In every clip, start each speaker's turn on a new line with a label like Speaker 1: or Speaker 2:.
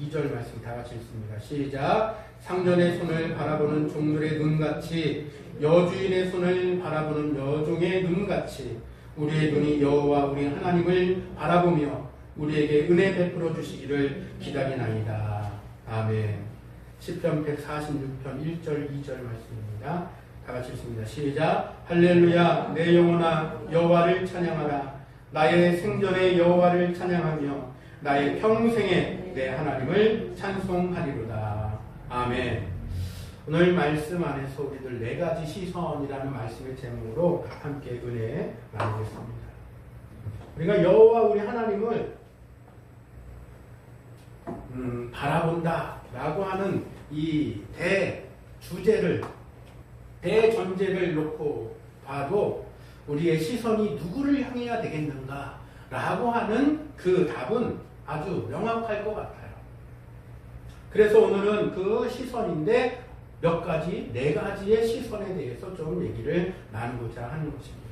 Speaker 1: 2절 말씀 다 같이 읽습니다. 시작. 상전의 손을 바라보는 종들의 눈같이 여주인의 손을 바라보는 여종의 눈같이 우리의 눈이 여호와 우리 하나님을 바라보며 우리에게 은혜 베풀어 주시기를 기다리나이다. 아멘. 시편 146편 1절 2절 말씀입니다. 다 같이 읽습니다. 시작. 할렐루야 내 영혼아 여호와를 찬양하라. 나의 생전의 여호와를 찬양하며 나의 평생에 내 하나님을 찬송하리로다. 아멘. 오늘 말씀 안에서 우리들 네 가지 시선이라는 말씀의 제목으로 함께 은혜 나누겠습니다. 우리가 여호와 우리 하나님을 음, 바라본다라고 하는 이 대주제를 대전제를 놓고 봐도 우리의 시선이 누구를 향해야 되겠는가라고 하는 그 답은 아주 명확할 것 같아요. 그래서 오늘은 그 시선인데 몇 가지, 네 가지의 시선에 대해서 좀 얘기를 나누고자 하는 것입니다.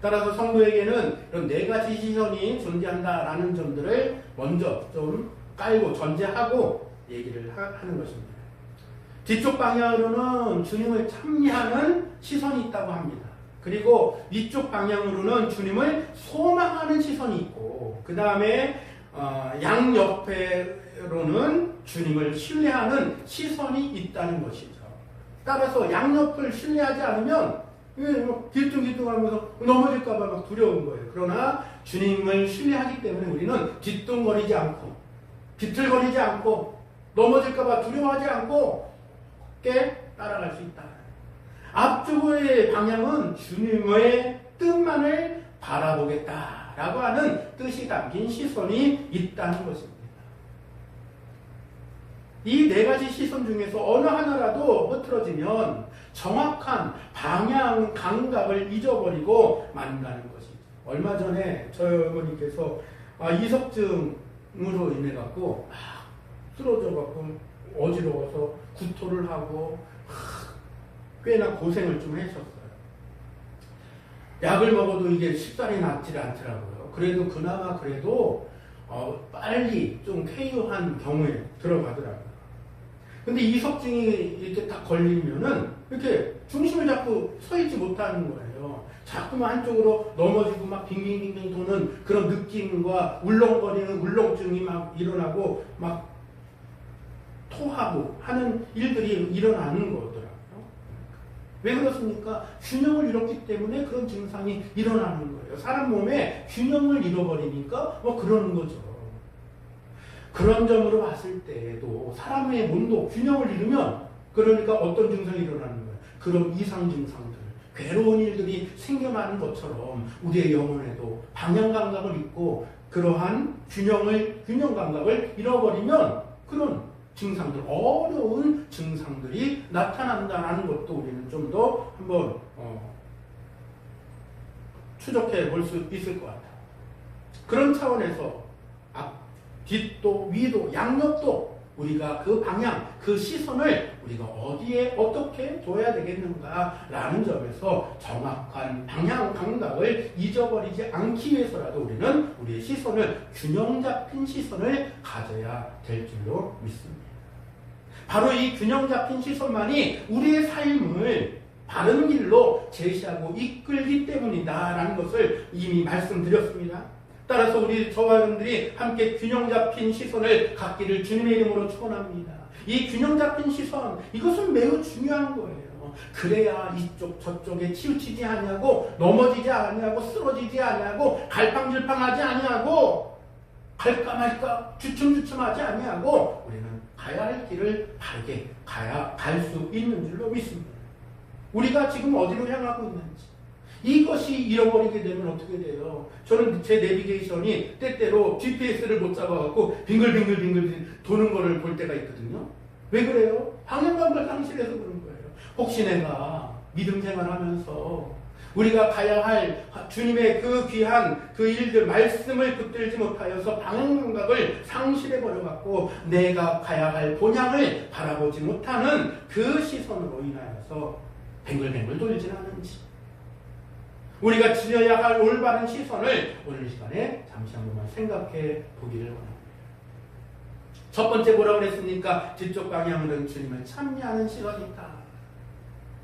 Speaker 1: 따라서 성도에게는 이런 네 가지 시선이 존재한다라는 점들을 먼저 좀 깔고 전제하고 얘기를 하, 는 것입니다. 뒤쪽 방향으로는 주님을 참여하는 시선이 있다고 합니다. 그리고 위쪽 방향으로는 주님을 소망하는 시선이 있고, 그 다음에 어, 양 옆에로는 주님을 신뢰하는 시선이 있다는 것이죠. 따라서 양 옆을 신뢰하지 않으면 길뚱길뚱하면서 넘어질까봐 막 두려운 거예요. 그러나 주님을 신뢰하기 때문에 우리는 뒤뚱거리지 않고 비틀거리지 않고 넘어질까봐 두려워하지 않고 깨 따라갈 수 있다. 앞쪽의 방향은 주님의 뜻만을 바라보겠다 라고 하는 뜻이 담긴 시선이 있다는 것입니다. 이 네 가지 시선 중에서 어느 하나라도 흐트러지면 정확한 방향 감각을 잊어버리고 만다는 것이죠. 얼마 전에 저희 어머니께서 아, 이석증으로 인해 갖고 쓰러져 갖고 어지러워서 구토를 하고 꽤나 고생을 좀 하셨어요. 약을 먹어도 이게 쉽사리 낫지 않더라고요. 그래도 그나마 그래도 어, 빨리 좀 쾌유한 경우에 들어가더라고요. 근데 이석증이 이렇게 딱 걸리면은 이렇게 중심을 잡고 서 있지 못하는 거예요. 자꾸만 한쪽으로 넘어지고 막 빙빙빙빙 도는 그런 느낌과 울렁거리는 울렁증이 막 일어나고 막 토하고 하는 일들이 일어나는 거더라고요. 왜 그렇습니까? 균형을 잃었기 때문에 그런 증상이 일어나는 거예요. 사람 몸에 균형을 잃어버리니까 뭐 그러는 거죠. 그런 점으로 봤을 때도 사람의 몸도 균형을 잃으면 그러니까 어떤 증상이 일어나는 거예요. 그런 이상 증상들, 괴로운 일들이 생겨나는 것처럼 우리의 영혼에도 방향 감각을 잃고 그러한 균형을 균형 감각을 잃어버리면 그런 증상들, 어려운 증상들이 나타난다는 것도 우리는 좀 더 한번 어, 추적해 볼 수 있을 것 같아요. 그런 차원에서 앞, 뒷도, 위도, 양옆도 우리가 그 방향, 그 시선을 우리가 어디에 어떻게 둬야 되겠는가라는 점에서 정확한 방향 감각을 잊어버리지 않기 위해서라도 우리는 우리의 시선을 균형 잡힌 시선을 가져야 될 줄로 믿습니다. 바로 이 균형 잡힌 시선만이 우리의 삶을 바른 길로 제시하고 이끌기 때문이다라는 것을 이미 말씀드렸습니다. 따라서 우리 저와 여러분들이 함께 균형 잡힌 시선을 갖기를 주님의 이름으로 축원합니다. 이 균형 잡힌 시선 이것은 매우 중요한 거예요. 그래야 이쪽 저쪽에 치우치지 아니하고 넘어지지 아니하고 쓰러지지 아니하고 갈팡질팡하지 아니하고 갈까 말까 주춤주춤하지 아니하고 우리는 가야 할 길을 바르게 가야 갈 수 있는 줄로 믿습니다. 우리가 지금 어디로 향하고 있는지 이것이 잃어버리게 되면 어떻게 돼요? 저는 제 내비게이션이 때때로 GPS를 못 잡아갖고 빙글빙글빙글 도는 거를 볼 때가 있거든요. 왜 그래요? 방향감을 상실해서 그런 거예요. 혹시 내가 믿음 생활하면서 우리가 가야 할 주님의 그 귀한 그 일들 말씀을 붙들지 못하여서 방향감각을 상실해 버려 갖고 내가 가야 할 본향을 바라보지 못하는 그 시선으로 인하여서 뱅글뱅글 돌진 않는지 우리가 지어야 할 올바른 시선을 오늘 시간에 잠시 한 번만 생각해 보기를 원합니다. 첫 번째 뭐라고 그랬습니까? 뒤쪽 방향으로 주님을 찬미하는 시선이다.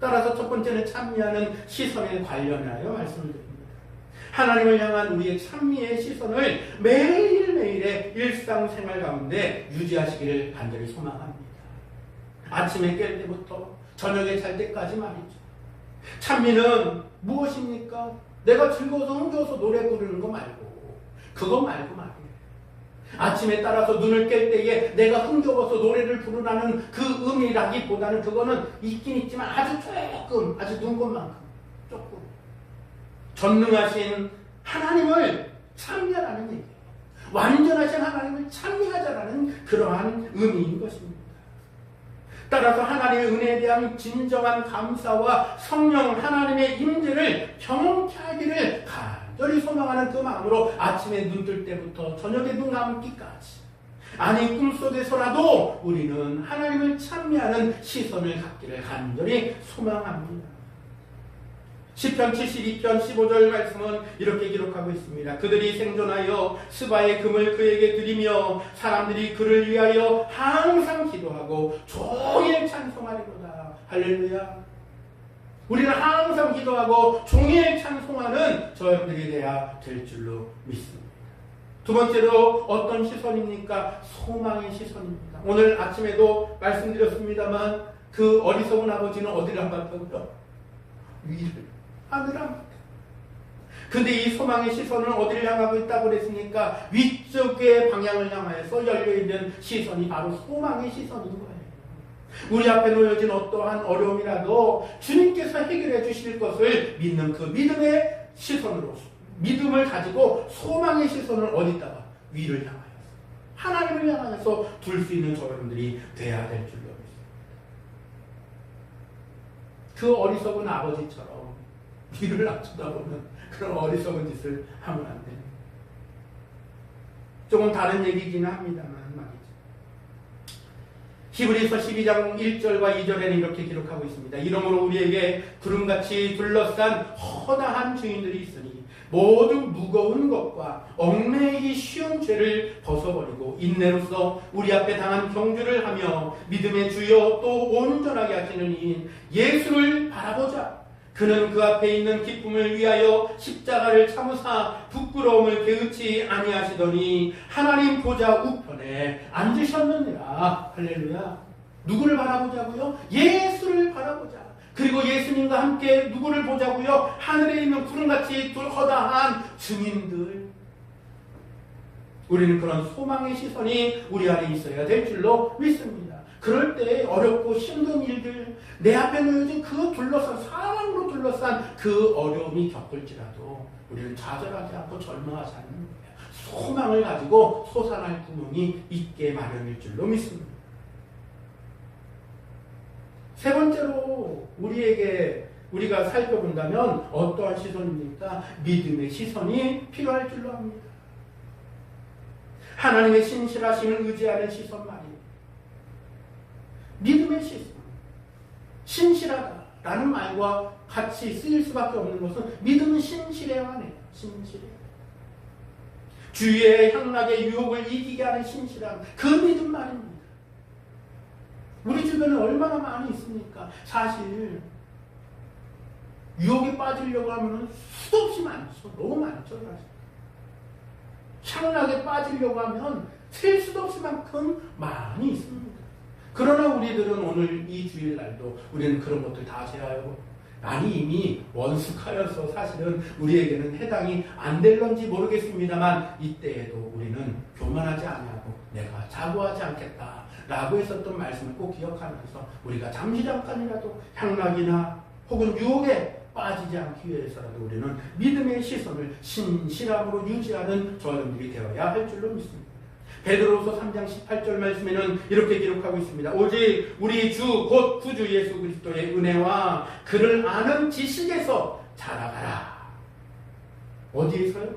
Speaker 1: 따라서 첫 번째는 찬미하는 시선에 관련하여 말씀을 드립니다. 하나님을 향한 우리의 찬미의 시선을 매일매일의 일상생활 가운데 유지하시기를 간절히 소망합니다. 아침에 깰 때부터 저녁에 잘 때까지 말이죠. 찬미는 무엇입니까? 내가 즐거워서 흥겨워서 노래 부르는 거 말고 그거 말고 말이에요. 아침에 따라서 눈을 깰 때에 내가 흥겨워서 노래를 부르라는 그 의미라기보다는 그거는 있긴 있지만 아주 조금 아주 눈 것만큼 조금 전능하신 하나님을 찬미하라는 얘기예요. 완전하신 하나님을 찬미하자라는 그러한 의미인 것입니다. 따라서 하나님의 은혜에 대한 진정한 감사와 성령 하나님의 임재를 경험케 하기를 간절히 소망하는 그 마음으로 아침에 눈 뜰 때부터 저녁에 눈 감기까지 아니 꿈속에서라도 우리는 하나님을 찬미하는 시선을 갖기를 간절히 소망합니다. 10편 72편 15절 말씀은 이렇게 기록하고 있습니다. 그들이 생존하여 스바의 금을 그에게 드리며 사람들이 그를 위하여 항상 기도하고 종일 찬송하리로다. 할렐루야. 우리는 항상 기도하고 종일 찬송하는 저희들이 돼야 될 줄로 믿습니다. 두 번째로 어떤 시선입니까? 소망의 시선입니다. 오늘 아침에도 말씀드렸습니다만 그 어리석은 아버지는 어디를 안 봤다고요? 위를 하늘 안 봤다. 근데 이 소망의 시선은 어디를 향하고 있다고 그랬습니까? 위쪽의 방향을 향하여서 열려있는 시선이 바로 소망의 시선인 거예요. 우리 앞에 놓여진 어떠한 어려움이라도 주님께서 해결해 주실 것을 믿는 그 믿음의 시선으로 믿음을 가지고 소망의 시선을 어디다가 위를 향하여서 하나님을 향하여서 둘 수 있는 저 여러분들이 돼야 될 줄로 믿습니다. 그 어리석은 아버지처럼 위를 안 쳐다보는 그런 어리석은 짓을 하면 안 됩니다. 조금 다른 얘기긴 합니다만. 히브리서 12장 1절과 2절에는 이렇게 기록하고 있습니다. 이러므로 우리에게 구름같이 둘러싼 허다한 주인들이 있으니 모두 무거운 것과 얽매이기 쉬운 죄를 벗어버리고 인내로서 우리 앞에 당한 경주를 하며 믿음의 주여 또 온전하게 하시는 이인 예수를 바라보자. 그는 그 앞에 있는 기쁨을 위하여 십자가를 참으사 부끄러움을 개의치 아니하시더니 하나님 보좌 우편에 앉으셨느니라. 할렐루야. 누구를 바라보자고요? 예수를 바라보자. 그리고 예수님과 함께 누구를 보자고요? 하늘에 있는 구름같이 허다한 증인들. 우리는 그런 소망의 시선이 우리 안에 있어야 될 줄로 믿습니다. 그럴 때 어렵고 힘든 일들, 내 앞에 놓여진 그 둘러싼, 사랑으로 둘러싼 그 어려움이 겪을지라도 우리는 좌절하지 않고 절망하지 않는 거예요. 소망을 가지고 솟아날 구멍이 있게 마련일 줄로 믿습니다. 세 번째로 우리에게 우리가 살펴본다면 어떠한 시선입니까? 믿음의 시선이 필요할 줄로 합니다. 하나님의 신실하심을 의지하는 시선 말이에요. 믿음의 시선. 신실하다라는 말과 같이 쓰일 수밖에 없는 것은 믿음은 신실해야 하네요. 신실해. 주위의 향락의 유혹을 이기게 하는 신실함. 그 믿음 말입니다. 우리 주변에 얼마나 많이 있습니까? 사실 유혹에 빠지려고 하면 수도 없이 많죠. 너무 많죠. 사실. 향락에 빠지려고 하면 셀 수도 없이 만큼 많이 있습니다. 그러나 우리들은 오늘 이 주일날도 우리는 그런 것들 다 제하여 많이 이미 원숙하여서 사실은 우리에게는 해당이 안 될런지 모르겠습니다만 이때에도 우리는 교만하지 아니하고 내가 자고하지 않겠다 라고 했었던 말씀을 꼭 기억하면서 우리가 잠시 잠깐이라도 향락이나 혹은 유혹에 빠지지 않기 위해서라도 우리는 믿음의 시선을 신실함으로 유지하는 저여러분들이 되어야 할 줄로 믿습니다. 베드로서 3장 18절 말씀에는 이렇게 기록하고 있습니다. 오직 우리 주 곧 구주 예수 그리스도의 은혜와 그를 아는 지식에서 자라가라. 어디에서요?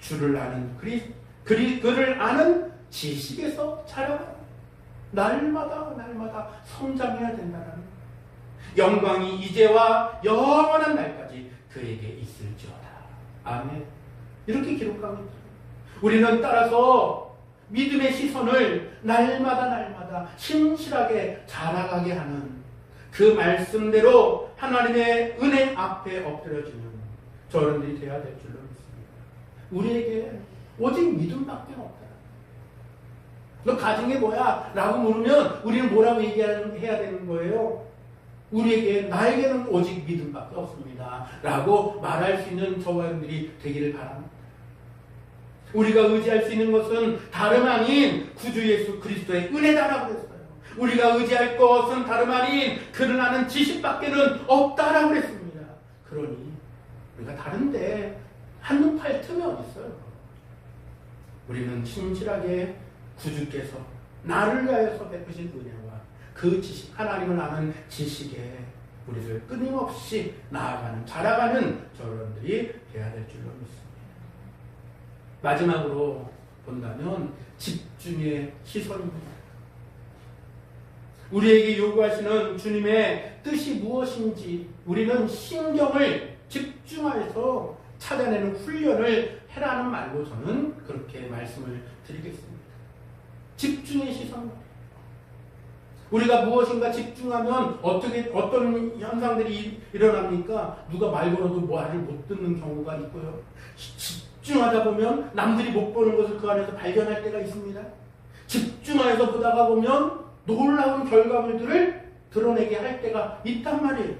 Speaker 1: 주를 아는 그리, 그리 그를 아는 지식에서 자라가라. 날마다 날마다 성장해야 된다는 영광이 이제와 영원한 날까지 그에게 있을지어다. 아멘. 이렇게 기록하고 있습니다. 우리는 따라서 믿음의 시선을 날마다 날마다 신실하게 자라가게 하는 그 말씀대로 하나님의 은혜 앞에 엎드려지는 저런들이 되어야 될 줄로 믿습니다. 우리에게 오직 믿음밖에 없다. 너 가진 게 뭐야? 라고 물으면 우리는 뭐라고 얘기해야 되는 거예요? 우리에게 나에게는 오직 믿음밖에 없습니다. 라고 말할 수 있는 저와 여러분들이 되기를 바랍니다. 우리가 의지할 수 있는 것은 다름 아닌 구주 예수 그리스도의 은혜다라고 그랬어요. 우리가 의지할 것은 다름 아닌 그를 아는 지식밖에는 없다라고 그랬습니다. 그러니 우리가 다른데 한눈 팔 틈이 어디 있어요? 우리는 신실하게 구주께서 나를 위하여서 베푸신 은혜와 그 지식, 하나님을 아는 지식에 우리를 끊임없이 나아가는, 자라가는 저런들이 되어야 될 줄로 믿습니다. 마지막으로 본다면 집중의 시선입니다. 우리에게 요구하시는 주님의 뜻이 무엇인지 우리는 신경을 집중하여서 찾아내는 훈련을 해라는 말로 저는 그렇게 말씀을 드리겠습니다. 집중의 시선. 우리가 무엇인가 집중하면 어떻게 어떤 현상들이 일어납니까? 누가 말 걸어도 말을 못 듣는 경우가 있고요. 집중하다 보면 남들이 못 보는 것을 그 안에서 발견할 때가 있습니다. 집중해서 보다가 보면 놀라운 결과물들을 드러내게 할 때가 있단 말이에요.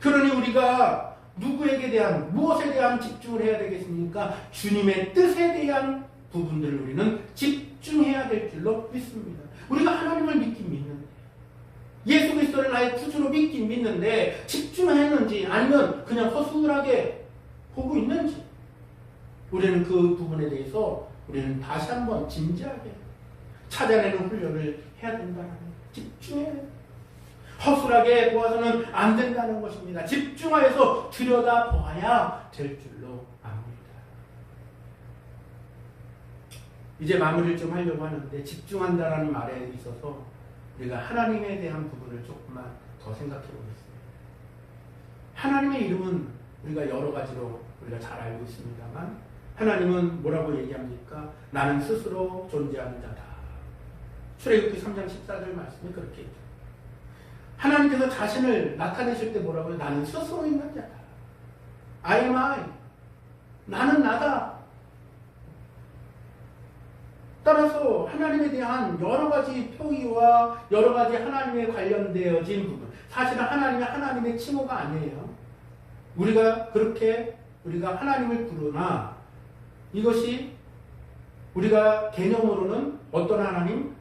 Speaker 1: 그러니 우리가 누구에게 대한 무엇에 대한 집중을 해야 되겠습니까? 주님의 뜻에 대한 부분들을 우리는 집중해야 될 줄로 믿습니다. 우리가 하나님을 믿긴 믿는데 예수 그리스도를 나의 구주로 믿긴 믿는데 집중했는지 아니면 그냥 허술하게 보고 있는지 우리는 그 부분에 대해서 우리는 다시 한번 진지하게 찾아내는 훈련을 해야 된다는 집중해야 돼요. 허술하게 보아서는 안 된다는 것입니다. 집중하여서 들여다 보아야 될 줄로 압니다. 이제 마무리를 좀 하려고 하는데 집중한다라는 말에 있어서 우리가 하나님에 대한 부분을 조금만 더 생각해 보겠습니다. 하나님의 이름은 우리가 여러 가지로 우리가 잘 알고 있습니다만 하나님은 뭐라고 얘기합니까? 나는 스스로 존재하는 자다. 출애굽기 3장 14절 말씀이 그렇게 있죠. 하나님께서 자신을 나타내실 때 뭐라고요? 나는 스스로 있는 자다. I am I. 나는 나다. 따라서 하나님에 대한 여러 가지 표기와 여러 가지 하나님에 관련되어진 부분. 사실은 하나님이 하나님의 칭호가 아니에요. 우리가 그렇게 우리가 하나님을 부르나 이것이 우리가 개념으로는 어떤 하나님?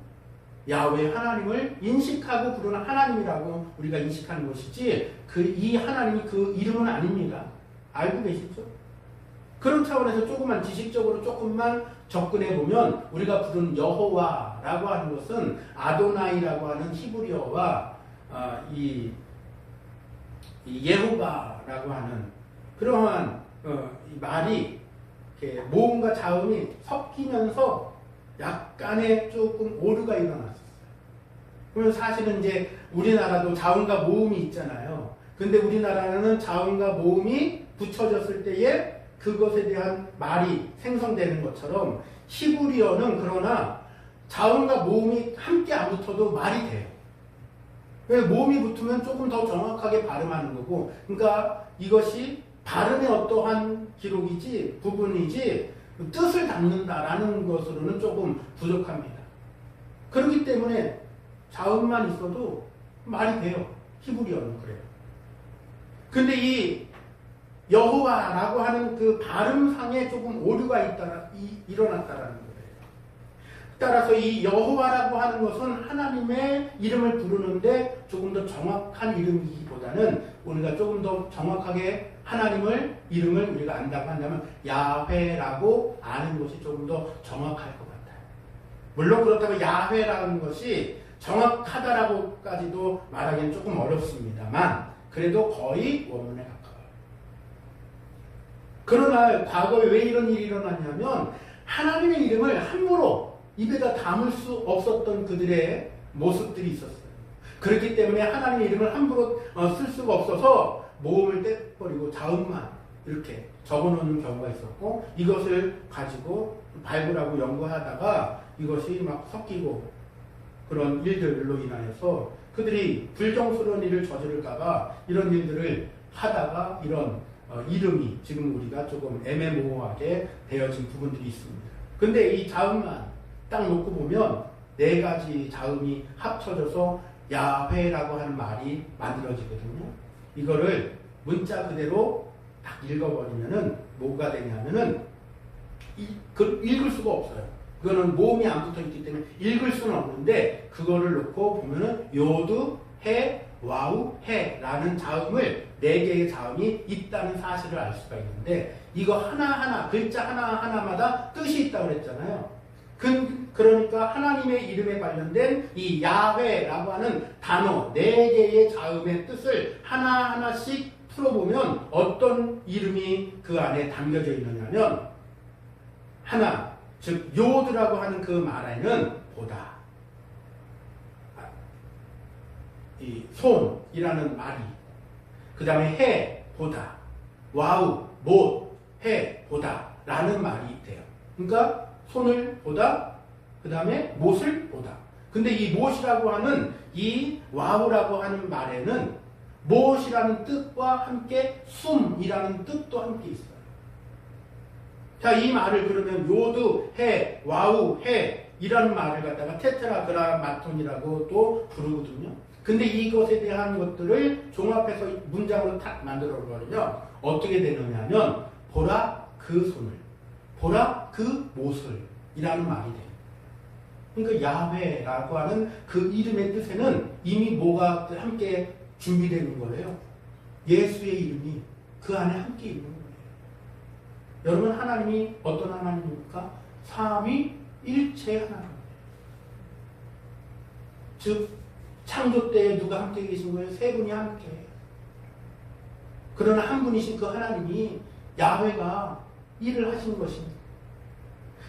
Speaker 1: 야외 하나님을 인식하고 부르는 하나님이라고 우리가 인식하는 것이지 그 이 하나님이 그 이름은 아닙니다. 알고 계시죠? 그런 차원에서 조금만 지식적으로 조금만 접근해 보면 우리가 부르는 여호와라고 하는 것은 아도나이라고 하는 히브리어와 어, 이, 이 예호바라고 하는 그러한 어, 이 말이 이렇게 모음과 자음이 섞이면서 약간의 조금 오류가 일어났었어요. 그러면 사실은 이제 우리나라도 자음과 모음이 있잖아요. 근데 우리나라는 자음과 모음이 붙여졌을 때에 그것에 대한 말이 생성되는 것처럼 히브리어는 그러나 자음과 모음이 함께 안 붙어도 말이 돼요. 왜 모음이 붙으면 조금 더 정확하게 발음하는 거고, 그러니까 이것이 발음의 어떠한 기록이지 부분이지 뜻을 담는다라는 것으로는 조금 부족합니다. 그렇기 때문에 자음만 있어도 말이 돼요. 히브리어는 그래요. 근데 이 여호와라고 하는 그 발음상에 조금 오류가 있다, 이, 일어났다라는 거예요. 따라서 이 여호와라고 하는 것은 하나님의 이름을 부르는데 조금 더 정확한 이름이기보다는 우리가 조금 더 정확하게 하나님을 이름을 우리가 안다고 한다면 야훼라고 아는 것이 조금 더 정확할 것 같아요. 물론 그렇다고 야훼라는 것이 정확하다라고까지도 말하기는 조금 어렵습니다만 그래도 거의 원문에. 그러나 과거에 왜 이런 일이 일어났냐면 하나님의 이름을 함부로 입에다 담을 수 없었던 그들의 모습들이 있었어요. 그렇기 때문에 하나님의 이름을 함부로 어, 쓸 수가 없어서 모음을 떼버리고 자음만 이렇게 적어놓는 경우가 있었고 이것을 가지고 발굴하고 연구하다가 이것이 막 섞이고 그런 일들로 인하여서 그들이 불정스러운 일을 저지를까봐 이런 일들을 하다가 이런 어, 이름이 지금 우리가 조금 애매모호하게 되어진 부분들이 있습니다. 근데 이 자음만 딱 놓고 보면 네 가지 자음이 합쳐져서 야훼라고 하는 말이 만들어지거든요. 이거를 문자 그대로 딱 읽어버리면은 뭐가 되냐면은 이, 그 읽을 수가 없어요. 그거는 모음이 안 붙어 있기 때문에 읽을 수는 없는데 그거를 놓고 보면은 요드 해 와우 해라는 자음을 네 개의 자음이 있다는 사실을 알 수가 있는데 이거 하나하나 글자 하나하나마다 뜻이 있다고 그랬잖아요. 그, 그러니까 하나님의 이름에 관련된 이 야훼라고 하는 단어 네 개의 자음의 뜻을 하나하나씩 풀어보면 어떤 이름이 그 안에 담겨져 있느냐면 하나 즉 요드라고 하는 그 말에는 보다. 이 손이라는 말이. 그 다음에 해 보다. 와우 못 해 보다. 라는 말이 돼요. 그러니까 손을 보다 그 다음에 못을 보다. 근데 이 못이라고 하는 이 와우라고 하는 말에는 못이라는 뜻과 함께 숨이라는 뜻도 함께 있어요. 자, 이 말을 그러면 요드, 해, 와우, 해 이라는 말을 갖다가 테트라그라마톤이라고 또 부르거든요. 근데 이것에 대한 것들을 종합해서 문장으로 탁 만들어 버리면 어떻게 되느냐면 보라 그 손을 보라 그 못을 이라는 말이 돼요. 그러니까 야훼라고 하는 그 이름의 뜻에는 이미 뭐가 함께 준비되는 거예요. 예수의 이름이 그 안에 함께 있는 거예요. 여러분 하나님이 어떤 하나님입니까? 삼위 일체 하나님. 즉 창조 때에 누가 함께 계신 거예요? 세 분이 함께. 그러나 한 분이신 그 하나님이 야훼가 일을 하신 것입니다.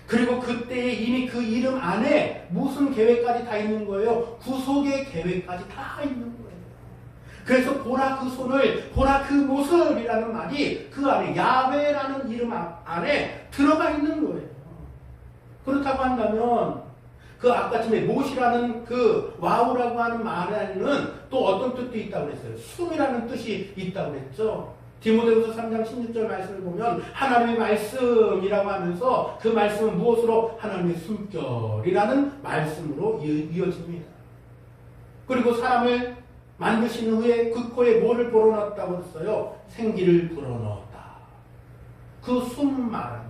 Speaker 1: 그리고 그때에 이미 그 이름 안에 무슨 계획까지 다 있는 거예요? 구속의 계획까지 다 있는 거예요. 그래서 보라 그 손을 보라 그 모습이라는 말이 그 안에 야훼라는 이름 안에 들어가 있는 거예요. 그렇다고 한다면 그 아까쯤에 못이라는 그 와우라고 하는 말에는 또 어떤 뜻도 있다고 그랬어요. 숨이라는 뜻이 있다고 그랬죠. 디모데후서 3장 16절 말씀을 보면 하나님의 말씀이라고 하면서 그 말씀은 무엇으로 하나님의 숨결이라는 말씀으로 이어집니다. 그리고 사람을 만드신 후에 그 코에 뭐를 불어넣었다고 했어요? 생기를 불어넣었다. 그 숨 말은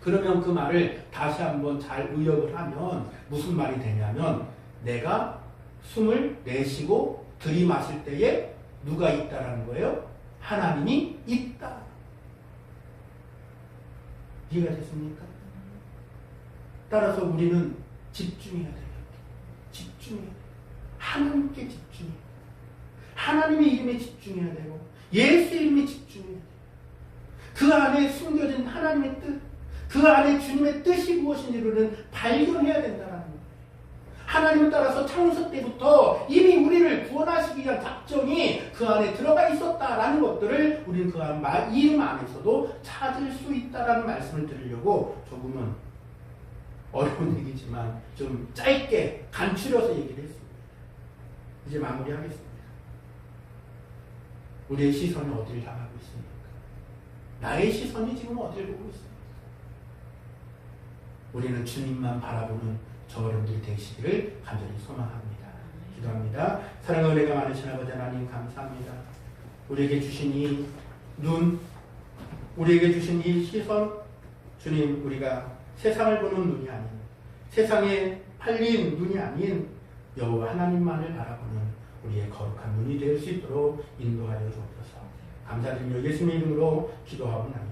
Speaker 1: 그러면 그 말을 다시 한번 잘 의역을 하면 무슨 말이 되냐면 내가 숨을 내쉬고 들이마실 때에 누가 있다라는 거예요? 하나님이 있다. 이해가 됐습니까? 따라서 우리는 집중해야 돼요. 집중해야 돼요. 하나님께 집중해야 돼요. 하나님의 이름에 집중해야 되고 예수 이름에 집중해야 돼요. 그 안에 숨겨진 하나님의 뜻, 그 안에 주님의 뜻이 무엇인지를 발견해야 거예요. 하나님을 따라서 창세 때부터 이미 우리를 구원하시기 위한 작정이 그 안에 들어가 있었다라는 것들을 우리는 그 안, 이름 안에서도 찾을 수 있다라는 말씀을 드리려고 조금은 어려운 얘기지만 좀 짧게 간추려서 얘기를 했습니다. 이제 마무리하겠습니다. 우리의 시선이 어디를 향하고 있습니까? 나의 시선이 지금 어디를 보고 있습니까? 우리는 주님만 바라보는 저 여러분들이 되시기를 간절히 소망합니다. 기도합니다. 사랑과 은혜가 많으신 아버지 하나님 감사합니다. 우리에게 주신 이 눈, 우리에게 주신 이 시선, 주님 우리가 세상을 보는 눈이 아닌 세상에 팔린 눈이 아닌 여호와 하나님만을 바라보는 우리의 거룩한 눈이 될 수 있도록 인도하여 주옵소서. 감사드리며 예수님의 이름으로 기도하옵나이다.